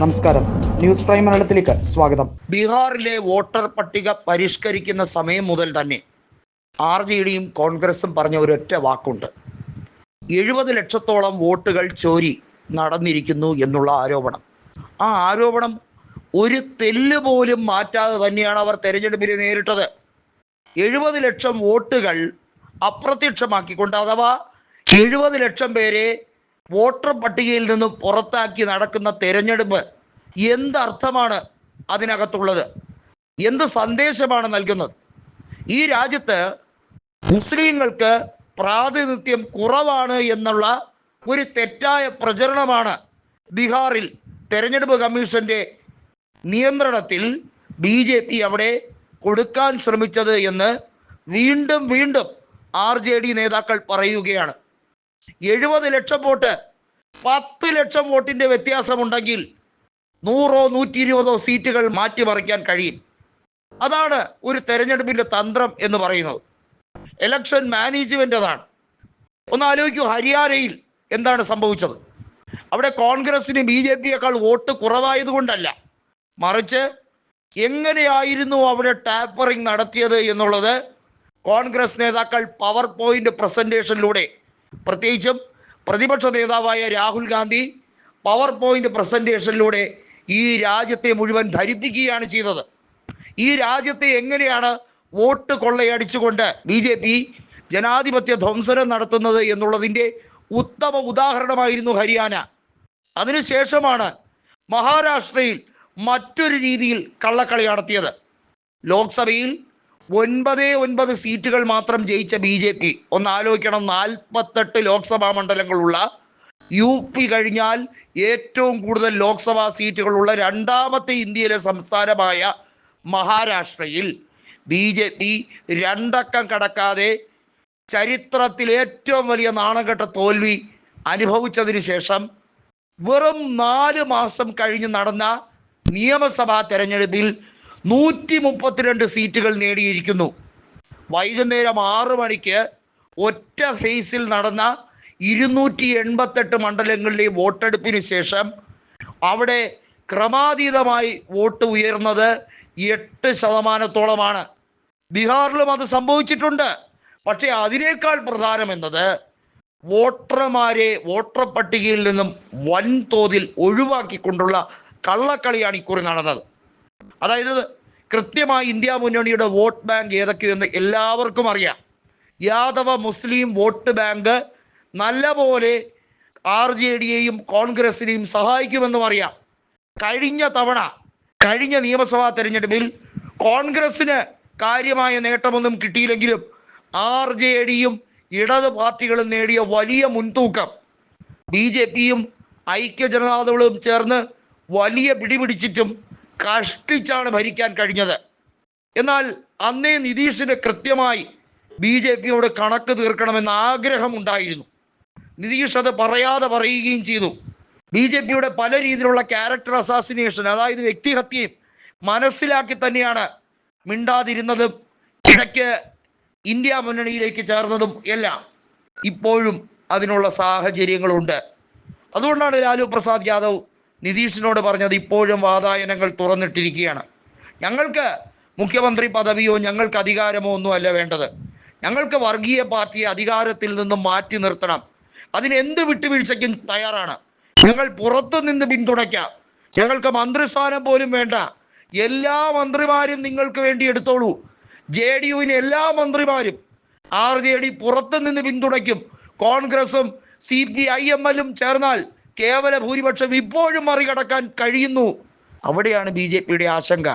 നമസ്കാരം. News prime മലയാളത്തിലേക്ക് സ്വാഗതം. ബീഹാറിലെ വോട്ടർ പട്ടിക പരിഷ്കരിക്കുന്ന സമയം മുതൽ തന്നെ ആർ ജെ ഡിയും കോൺഗ്രസും പറഞ്ഞ ഒരൊറ്റ വാക്കുണ്ട്. എഴുപത് ലക്ഷത്തോളം വോട്ടുകൾ ചോരി നടന്നിരിക്കുന്നു എന്നുള്ള ആരോപണം. ആ ആരോപണം ഒരു തെല്ല് പോലും മാറ്റാതെ തന്നെയാണ് അവർ തെരഞ്ഞെടുപ്പിനെ നേരിട്ടത്. എഴുപത് ലക്ഷം വോട്ടുകൾ അപ്രത്യക്ഷമാക്കിക്കൊണ്ട് അഥവാ എഴുപത് ലക്ഷം പേരെ വോട്ടർ പട്ടികയിൽ നിന്നും പുറത്താക്കി നടക്കുന്ന തെരഞ്ഞെടുപ്പ് എന്തർത്ഥമാണ് അതിനകത്തുള്ളത്? എന്ത് സന്ദേശമാണ് നൽകുന്നത്? ഈ രാജ്യത്ത് മുസ്ലിങ്ങൾക്ക് പ്രാതിനിധ്യം കുറവാണ് എന്നുള്ള ഒരു തെറ്റായ പ്രചരണമാണ് ബീഹാറിൽ തെരഞ്ഞെടുപ്പ് കമ്മീഷന്റെ നിയന്ത്രണത്തിൽ ബി ജെ പി അവിടെ കൊടുക്കാൻ ശ്രമിച്ചത് എന്ന് വീണ്ടും വീണ്ടും ആർ ജെ ഡി നേതാക്കൾ പറയുകയാണ്. എഴുപത് ലക്ഷം വോട്ട്. പത്ത് ലക്ഷം വോട്ടിന്റെ വ്യത്യാസമുണ്ടെങ്കിൽ നൂറോ നൂറ്റി ഇരുപതോ സീറ്റുകൾ മാറ്റിമറിക്കാൻ കഴിയും. അതാണ് ഒരു തെരഞ്ഞെടുപ്പിന്റെ തന്ത്രം എന്ന് പറയുന്നത്. ഇലക്ഷൻ മാനേജ്മെന്റ് അതാണ് ഒന്ന് ആലോചിക്കൂ ഹരിയാനയിൽ എന്താണ് സംഭവിച്ചത്? അവിടെ കോൺഗ്രസിന് ബി ജെ പിയേക്കാൾ വോട്ട് കുറവായതുകൊണ്ടല്ല. മറിച്ച് എങ്ങനെയായിരുന്നു അവിടെ ടാപ്പറിംഗ് നടത്തിയത് എന്നുള്ളത് കോൺഗ്രസ് നേതാക്കൾ പവർ പോയിന്റ് പ്രസന്റേഷനിലൂടെ പ്രത്യേകിച്ചും പ്രതിപക്ഷ നേതാവായ രാഹുൽ ഗാന്ധി പവർ പോയിന്റ് പ്രസന്റേഷനിലൂടെ ഈ രാജ്യത്തെ മുഴുവൻ ധരിപ്പിക്കുകയാണ് ചെയ്തത്. ഈ രാജ്യത്തെ എങ്ങനെയാണ് വോട്ട് കൊള്ളയടിച്ചുകൊണ്ട് ബി ജെ പി ജനാധിപത്യ ധ്വംസനം നടത്തുന്നത് എന്നുള്ളതിന്റെ ഉത്തമ ഉദാഹരണമായിരുന്നു ഹരിയാന. അതിനുശേഷമാണ് മഹാരാഷ്ട്രയിൽ മറ്റൊരു രീതിയിൽ കള്ളക്കളി നടത്തിയത്. ലോക്സഭയിൽ ഒൻപതേ ഒൻപത് സീറ്റുകൾ മാത്രം ജയിച്ച ബി ജെ പി ഒന്ന് ആലോചിക്കണം നാൽപ്പത്തെട്ട് ലോക്സഭാ മണ്ഡലങ്ങളുള്ള യു പി കഴിഞ്ഞാൽ ഏറ്റവും കൂടുതൽ ലോക്സഭാ സീറ്റുകളുള്ള രണ്ടാമത്തെ ഇന്ത്യയിലെ സംസ്ഥാനമായ മഹാരാഷ്ട്രയിൽ ബി ജെ പി രണ്ടക്കം കടക്കാതെ ചരിത്രത്തിൽ ഏറ്റവും വലിയ നാണംകെട്ട തോൽവി അനുഭവിച്ചതിന് ശേഷം വെറും നാല് മാസം കഴിഞ്ഞ് നടന്ന നിയമസഭാ തെരഞ്ഞെടുപ്പിൽ നൂറ്റി മുപ്പത്തിരണ്ട് സീറ്റുകൾ നേടിയിരിക്കുന്നു. വൈകുന്നേരം ആറ് മണിക്ക് ഒറ്റ ഫേസിൽ നടന്ന ഇരുന്നൂറ്റി എൺപത്തെട്ട് മണ്ഡലങ്ങളിലെ വോട്ടെടുപ്പിന് ശേഷം അവിടെ ക്രമാതീതമായി വോട്ട് ഉയർന്നത് എട്ട് ശതമാനത്തോളമാണ്. ബീഹാറിലും അത് സംഭവിച്ചിട്ടുണ്ട്. പക്ഷേ അതിനേക്കാൾ പ്രധാനം എന്നത് വോട്ടർമാരെ വോട്ടർ പട്ടികയിൽ നിന്നും വൻതോതിൽ ഒഴിവാക്കിക്കൊണ്ടുള്ള കള്ളക്കളിയാണ് ഇക്കുറി നടന്നത്. അതായത് കൃത്യമായി ഇന്ത്യ മുന്നണിയുടെ വോട്ട് ബാങ്ക് ഏതൊക്കെയെന്ന് എല്ലാവർക്കും അറിയാം. യാദവ മുസ്ലിം വോട്ട് ബാങ്ക് നല്ലപോലെ ആർ ജെ ഡിയെയും കോൺഗ്രസിനെയും സഹായിക്കുമെന്നും അറിയാം. കഴിഞ്ഞ തവണ കഴിഞ്ഞ നിയമസഭാ തെരഞ്ഞെടുപ്പിൽ കോൺഗ്രസ്സിന് കാര്യമായ നേട്ടമൊന്നും കിട്ടിയില്ലെങ്കിലും ആർ ജെ ഡിയും ഇടത് പാർട്ടികളും നേടിയ വലിയ മുൻതൂക്കം. ബി ജെ പിയും ഐക്യ ജനതാദളും ചേർന്ന് വലിയ പിടിപിടിച്ചിട്ടും കഷ്ടിച്ചാണ് ഭരിക്കാൻ കഴിഞ്ഞത്. എന്നാൽ അന്നേ നിതീഷിന് കൃത്യമായി ബി ജെ പിയോട് കണക്ക് തീർക്കണമെന്ന ആഗ്രഹം ഉണ്ടായിരുന്നു നിതീഷ് അത് പറയാതെ പറയുകയും ചെയ്തു. ബി ജെ പിയുടെ പല രീതിയിലുള്ള ക്യാരക്ടർ അസാസിനേഷൻ അതായത് വ്യക്തിഹത്യയും മനസ്സിലാക്കി തന്നെയാണ് മിണ്ടാതിരുന്നതും ഇടയ്ക്ക് ഇന്ത്യ മുന്നണിയിലേക്ക് ചേർന്നതും എല്ലാം ഇപ്പോഴും അതിനുള്ള സാഹചര്യങ്ങളുണ്ട്. അതുകൊണ്ടാണ് ലാലു പ്രസാദ് യാദവ് നിതീഷിനോട് പറഞ്ഞത് ഇപ്പോഴും വാതായനങ്ങൾ തുറന്നിട്ടിരിക്കുകയാണ്. ഞങ്ങൾക്ക് മുഖ്യമന്ത്രി പദവിയോ ഞങ്ങൾക്ക് അധികാരമോ ഒന്നുമല്ല വേണ്ടത്. ഞങ്ങൾക്ക് വർഗീയ പാർട്ടിയെ അധികാരത്തിൽ നിന്നും മാറ്റി നിർത്തണം. അതിനെന്ത് വിട്ടുവീഴ്ചയ്ക്കും തയ്യാറാണ്. ഞങ്ങൾ പുറത്തു നിന്ന് പിന്തുണയ്ക്കാം. ഞങ്ങൾക്ക് മന്ത്രിസ്ഥാനം പോലും വേണ്ട. എല്ലാ മന്ത്രിമാരും നിങ്ങൾക്ക് വേണ്ടി എടുത്തോളൂ. ജെ ഡി യുവിന് എല്ലാ മന്ത്രിമാരും ആർ ജെ ഡി പുറത്തു നിന്ന് പിന്തുണയ്ക്കും. കോൺഗ്രസും സി പി ഐ എം എല്ലും ചേർന്നാൽ കേവല ഭൂരിപക്ഷം ഇപ്പോഴും മറികടക്കാൻ കഴിയുന്നു. അവിടെയാണ് ബി ജെ പിയുടെ ആശങ്ക.